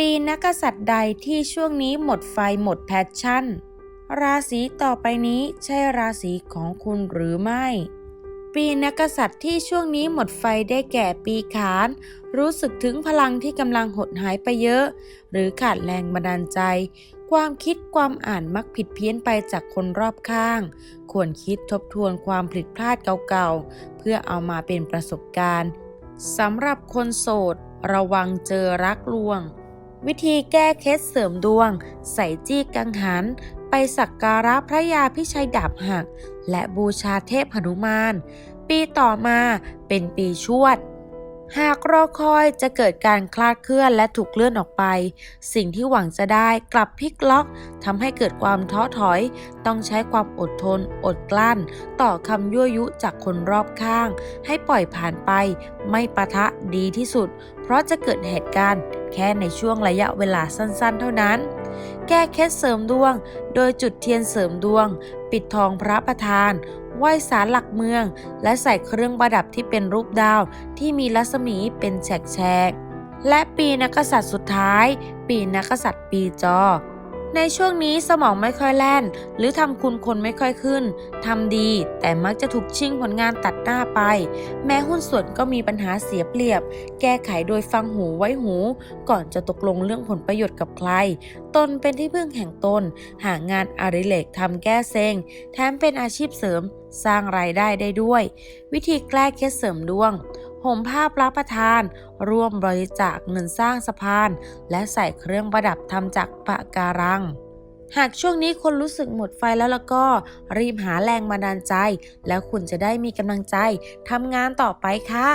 ปีนักษัตริย์ใดที่ช่วงนี้หมดไฟหมดแพชชั่น ราศีต่อไปนี้ใช่ราศีของคุณหรือไม่ ปีนักกษัตริย์ที่ช่วงนี้หมดไฟได้แก่ปีขาน รู้สึกถึงพลังที่กำลังหดหายไปเยอะ หรือขาดแรงบันดาลใจ ความคิดความอ่านมักผิดเพี้ยนไปจากคนรอบข้าง ควรคิดทบทวนความผิดพลาดเก่าๆ เพื่อเอามาเป็นประสบการณ์สำหรับคนโสด ระวังเจอรักลวง วิธีแก้เคล็ดเสริมดวง ใส่จี้กังหัน ไปสักการะพระยาพิชัยดาบหัก และบูชาเทพหนุมาน ปีต่อมาเป็นปีชวด หากรอคอยจะเกิดการคลาดเคลื่อนและถูกเลื่อนออกไป สิ่งที่หวังจะได้กลับพลิกล็อกทำให้เกิดความท้อถอย ต้องใช้ความอดทน อดกลั้น ต่อคำยั่วยุจากคนรอบข้าง ให้ปล่อยผ่านไป ไม่ปะทะดีที่สุด เพราะจะเกิดเหตุการณ์ แค่ในช่วงระยะเวลาสั้นๆ เท่านั้น แก้เคล็ดเสริมดวง โดยจุดเทียนเสริมดวง ปิดทองพระประธาน ไหว้สารหลักเมือง และใส่เครื่องประดับที่เป็นรูปดาวที่มีรัศมีเป็นแฉกๆและปีนักษัตริย์สุดท้าย ปีนักกษัตริย์ปีจอ ในช่วงนี้สมองไม่ค่อยแล่น หรือทำคุณคนไม่ค่อยขึ้นทำดี แต่มักจะถูกชิ่งผลงานตัดหน้าไป แม้หุ้นส่วนก็มีปัญหาเสียเปรียบ แก้ไขโดยฟังหูไว้หู ก่อนจะตกลงเรื่องผลประโยชน์กับใคร ตนเป็นที่พึ่งแห่งตน หางานอดิเรกทำแก้เซงแถมเป็นอาชีพเสริม สร้างรายได้ได้ด้วย วิธีแก้เคล็ดเสริมดวง ห่มผ้าพระประธาน ร่วมบริจาคเงินสร้างสะพาน และใส่เครื่องประดับทำจากปะการัง หากช่วงนี้คนรู้สึกหมดไฟแล้วแล้วก็ รีบหาแรงบันดาลใจ แล้วคุณจะได้มีกำลังใจทำงานต่อไปค่ะ